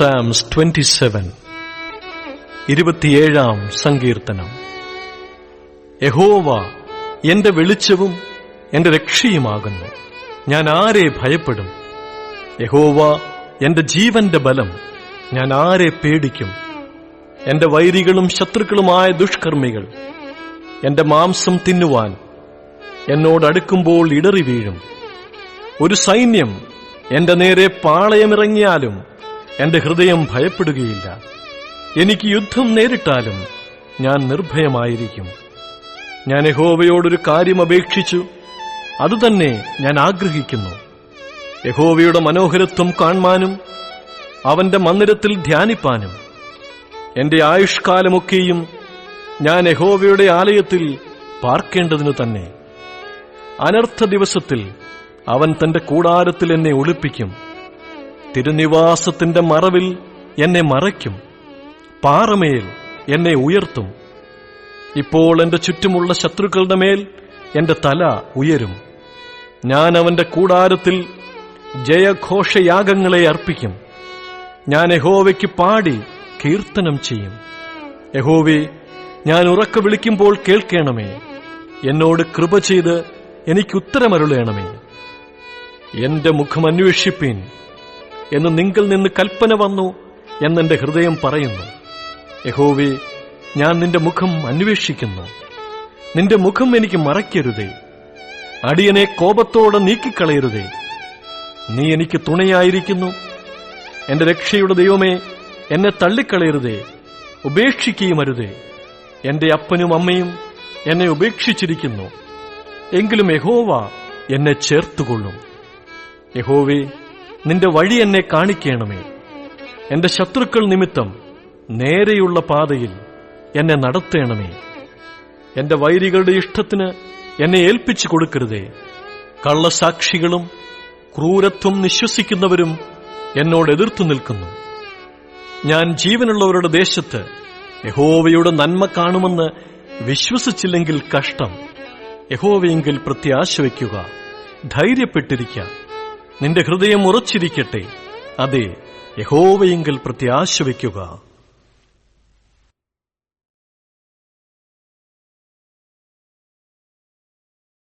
Twenty seven ഇരുപത്തിയേഴാം സങ്കീർത്തനം. യഹോവ എന്റെ വെളിച്ചവും എന്റെ രക്ഷയുമാകുന്നു. ഞാൻ ആരെ ഭയപ്പെടും? യഹോവ എന്റെ ജീവന്റെ ബലം. ഞാൻ ആരെ പേടിക്കും? എന്റെ വൈരികളും ശത്രുക്കളുമായ ദുഷ്കർമ്മികൾ. എന്റെ മാംസം തിന്നുവാൻ എന്നോടടുക്കുമ്പോൾ ഇടറി വീഴും ഒരു സൈന്യം എന്റെ നേരെ പാളയമിറങ്ങിയാലും എന്റെ ഹൃദയം ഭയപ്പെടുകയില്ല. എനിക്ക് യുദ്ധം നേരിട്ടാലും ഞാൻ നിർഭയമായിരിക്കും. ഞാൻ യഹോവയോടൊരു കാര്യം അപേക്ഷിച്ചു. അതുതന്നെ ഞാൻ ആഗ്രഹിക്കുന്നു. യഹോവയുടെ മനോഹരത്വം കാണുവാനും അവന്റെ മന്ദിരത്തിൽ ധ്യാനിപ്പാനും എന്റെ ആയുഷ്കാലമൊക്കെയും ഞാൻ യഹോവയുടെ ആലയത്തിൽ പാർക്കേണ്ടതിനു തന്നെ. അനർത്ഥ ദിവസത്തിൽ അവൻ തന്റെ കൂടാരത്തിൽ എന്നെ ഒളിപ്പിക്കും. തിരുനിവാസത്തിന്റെ മറവിൽ എന്നെ മറയ്ക്കും. പാറമേൽ എന്നെ ഉയർത്തും. ഇപ്പോൾ എന്റെ ചുറ്റുമുള്ള ശത്രുക്കളുടെ മേൽ എന്റെ തല ഉയരും. ഞാൻ അവന്റെ കൂടാരത്തിൽ ജയഘോഷയാഗങ്ങളെ അർപ്പിക്കും. ഞാൻ യഹോവയ്ക്ക് പാടി കീർത്തനം ചെയ്യും. യഹോവെ ഞാൻ ഉറക്ക വിളിക്കുമ്പോൾ കേൾക്കണമേ. എന്നോട് കൃപ ചെയ്ത് എനിക്ക് ഉത്തരമരുളേണമേ. എന്റെ മുഖം അന്വേഷിപ്പീൻ. എന്ന് നിങ്കൽ നിന്ന് കൽപ്പന വന്നു എന്നെന്റെ ഹൃദയം പറയുന്നു. യഹോവേ ഞാൻ നിന്റെ മുഖം അന്വേഷിക്കുന്നു. നിന്റെ മുഖം എനിക്ക് മറയ്ക്കരുതേ. അടിയനെ കോപത്തോടെ നീക്കിക്കളയരുതേ. നീ എനിക്ക് തുണയായിരിക്കുന്നു. എന്റെ രക്ഷയുടെ ദൈവമേ എന്നെ തള്ളിക്കളയരുതേ. ഉപേക്ഷിക്കുകയുമരുതേ എന്റെ അപ്പനും അമ്മയും എന്നെ ഉപേക്ഷിച്ചിരിക്കുന്നു. എങ്കിലും യഹോവ എന്നെ ചേർത്തുകൊള്ളും. യഹോവേ നിന്റെ വഴി എന്നെ കാണിക്കണമേ. എന്റെ ശത്രുക്കൾ നിമിത്തം നേരെയുള്ള പാതയിൽ എന്നെ നടത്തേണമേ. എന്റെ വൈരികളുടെ ഇഷ്ടത്തിന് എന്നെ ഏൽപ്പിച്ചു കൊടുക്കരുതേ. കള്ളസാക്ഷികളും ക്രൂരത്വം നിശ്വസിക്കുന്നവരും എന്നോട് എതിർത്തു നിൽക്കുന്നു. ഞാൻ ജീവനുള്ളവരുടെ ദേശത്ത് യഹോവയുടെ നന്മ കാണുമെന്ന് വിശ്വസിച്ചില്ലെങ്കിൽ കഷ്ടം. യഹോവയെങ്കിൽ പ്രത്യാശ വയ്ക്കുക ധൈര്യപ്പെട്ടിരിക്ക നിന്റെ ഹൃദയം ഉറച്ചിരിക്കട്ടെ. അതെ യഹോവയെങ്കിൽ പ്രത്യാശ വയ്ക്കുക